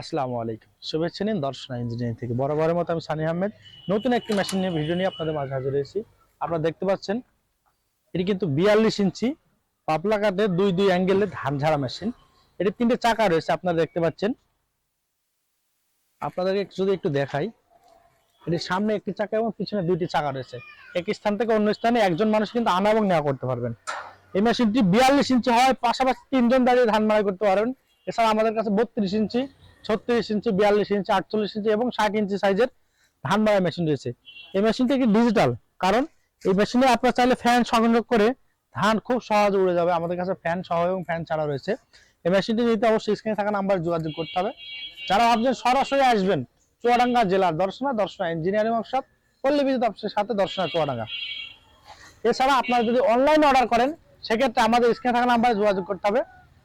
আসসালামু আলাইকুম। শুভেচ্ছা নিন দর্শনা ইঞ্জিনিয়ারিং থেকে। বরাবরের মতো আমি সানি আহমেদ। নতুন একটি মেশিন নিয়ে ভিডিও নিয়ে আপনাদের মাঝে হাজির হয়েছি। আপনারা দেখতে পাচ্ছেন, এটি কিন্তু বিয়াল্লিশ ইঞ্চি পাপলা কাঠের দুই দুই অ্যাঙ্গেলের ধান ঝাড়া মেশিন এটি তিনটে চাকা রয়েছে, আপনারা দেখতে পাচ্ছেন। আপনাদেরকে যদি একটু দেখাই এটির সামনে একটি চাকা এবং পিছনে দুইটি চাকা রয়েছে। এক স্থান থেকে অন্য স্থানে একজন মানুষ কিন্তু আনা এবং নেওয়া করতে পারবেন। এই মেশিনটি বিয়াল্লিশ ইঞ্চি হয় পাশাপাশি তিনজন দাঁড়িয়ে ধান মারাই করতে পারবেন এছাড়া আমাদের কাছে বত্রিশ ইঞ্চি ছত্রিশ ইঞ্চি, বিয়াল্লিশ ইঞ্চি, আটচল্লিশ ইঞ্চি এবং ষাট ইঞ্চি সাইজের ধান মারাই মেশিন রয়েছে। এই মেশিনটি কি ডিজিটাল কারণ এই মেশিনে আপনার চাইলে ফ্যান সংযোগ করে ধান খুব সহজে উড়ে যাবে। আমাদের কাছে ফ্যান সহ এবং ফ্যান ছাড়া রয়েছে। এই মেশিনটি নিতে অবশ্যই স্ক্রিনে থাকা নাম্বার যোগাযোগ করতে হবে। যারা ভাবছেন সরাসরি আসবেন চুয়াডাঙ্গা জেলার দর্শনা দর্শনা ইঞ্জিনিয়ারিং ওয়ার্কশপ পল্লী বিদ্যুৎ অফিসের সাথে দর্শনা চুয়াডাঙ্গা। এছাড়া আপনারা যদি অনলাইনে অর্ডার করেন, সেক্ষেত্রে আমাদের স্ক্রিনে থাকা নাম্বারে যোগাযোগ করতে হবে।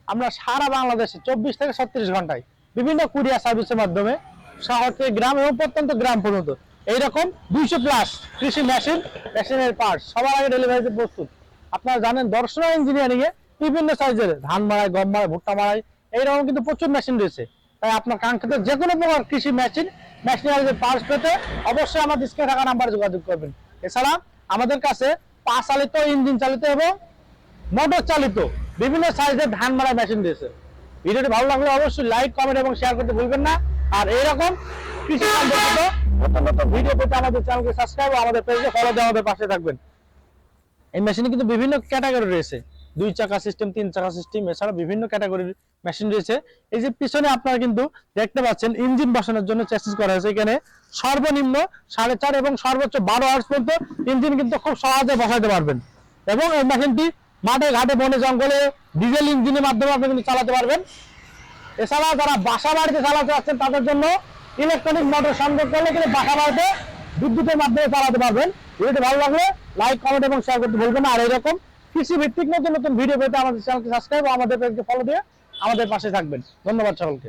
আমরা সারা বাংলাদেশে চব্বিশ থেকে ছত্রিশ ঘন্টায় বিভিন্ন কুরিয়ার সার্ভিসের মাধ্যমে শহর থেকে গ্রাম এবং প্রত্যন্ত গ্রাম পর্যন্ত। এইরকম দুইশো প্লাস কৃষি মেশিন মেশিনের পার্ট সবার আগে ডেলিভারিতে প্রস্তুত। আপনারা জানেন দর্শনা ইঞ্জিনিয়ারিং এ বিভিন্ন সাইজের ধান মারাই গম মারাই ভুট্টা মারাই এইরকম কিন্তু প্রচুর মেশিন রয়েছে। তাই আপনার কাঙ্ক্ষিত যে কোনো প্রকার কৃষি মেশিন মেশিনারি পার্টস পেতে অবশ্যই আমার স্ক্রিনে থাকা নাম্বারে যোগাযোগ করবেন। এছাড়া আমাদের কাছে পা চালিত, ইঞ্জিন চালিত এবং মোটর চালিত বিভিন্ন সাইজের ধান মারা মেশিন রয়েছে। ভিডিওটি ভালো লাগলে অবশ্যই লাইক কমেন্ট এবং শেয়ার করতে ভুলবেন না। আর এইরকম কৃষি সম্পর্কিত নতুন ভিডিও পেতে আমাদের চ্যানেলকে সাবস্ক্রাইব আমাদের পেজে ফলো দিয়ে আমাদের পাশে থাকবেন। এই মেশিনে কিন্তু বিভিন্ন ক্যাটাগরি রয়েছে। দুই চাকা সিস্টেম তিন চাকা সিস্টেম এছাড়া বিভিন্ন ক্যাটাগরির মেশিন রয়েছে। এই যে পিছনে আপনারা কিন্তু দেখতে পাচ্ছেন ইঞ্জিন বসানোর জন্য চেষ্টা করা হয়েছে। এখানে সর্বনিম্ন সাড়ে চার এবং সর্বোচ্চ বারো আওয়ার্স পর্যন্ত ইঞ্জিন কিন্তু খুব সহজে বসাতে পারবেন। এবং এই মেশিনটি মাঠে, ঘাটে, বনে, জঙ্গলে ডিজেল ইঞ্জিনের মাধ্যমে আপনি কিন্তু চালাতে পারবেন। এছাড়া যারা বাসা বাড়িতে চালাতে যাচ্ছেন তাদের জন্য ইলেকট্রনিক মোটর সংযোগ করলে কিন্তু বাসা বাড়িতে বিদ্যুতের মাধ্যমে চালাতে পারবেন। ভিডিওটি ভালো লাগলে লাইক কমেন্ট এবং শেয়ার করতে ভুলবেন আর এরকম কৃষি ভিত্তিক নতুন নতুন ভিডিও পেতে আমাদের চ্যানেলকে সাবস্ক্রাইব আমাদের পেজকে ফলো দিয়ে আমাদের পাশে থাকবেন। ধন্যবাদ সকলকে।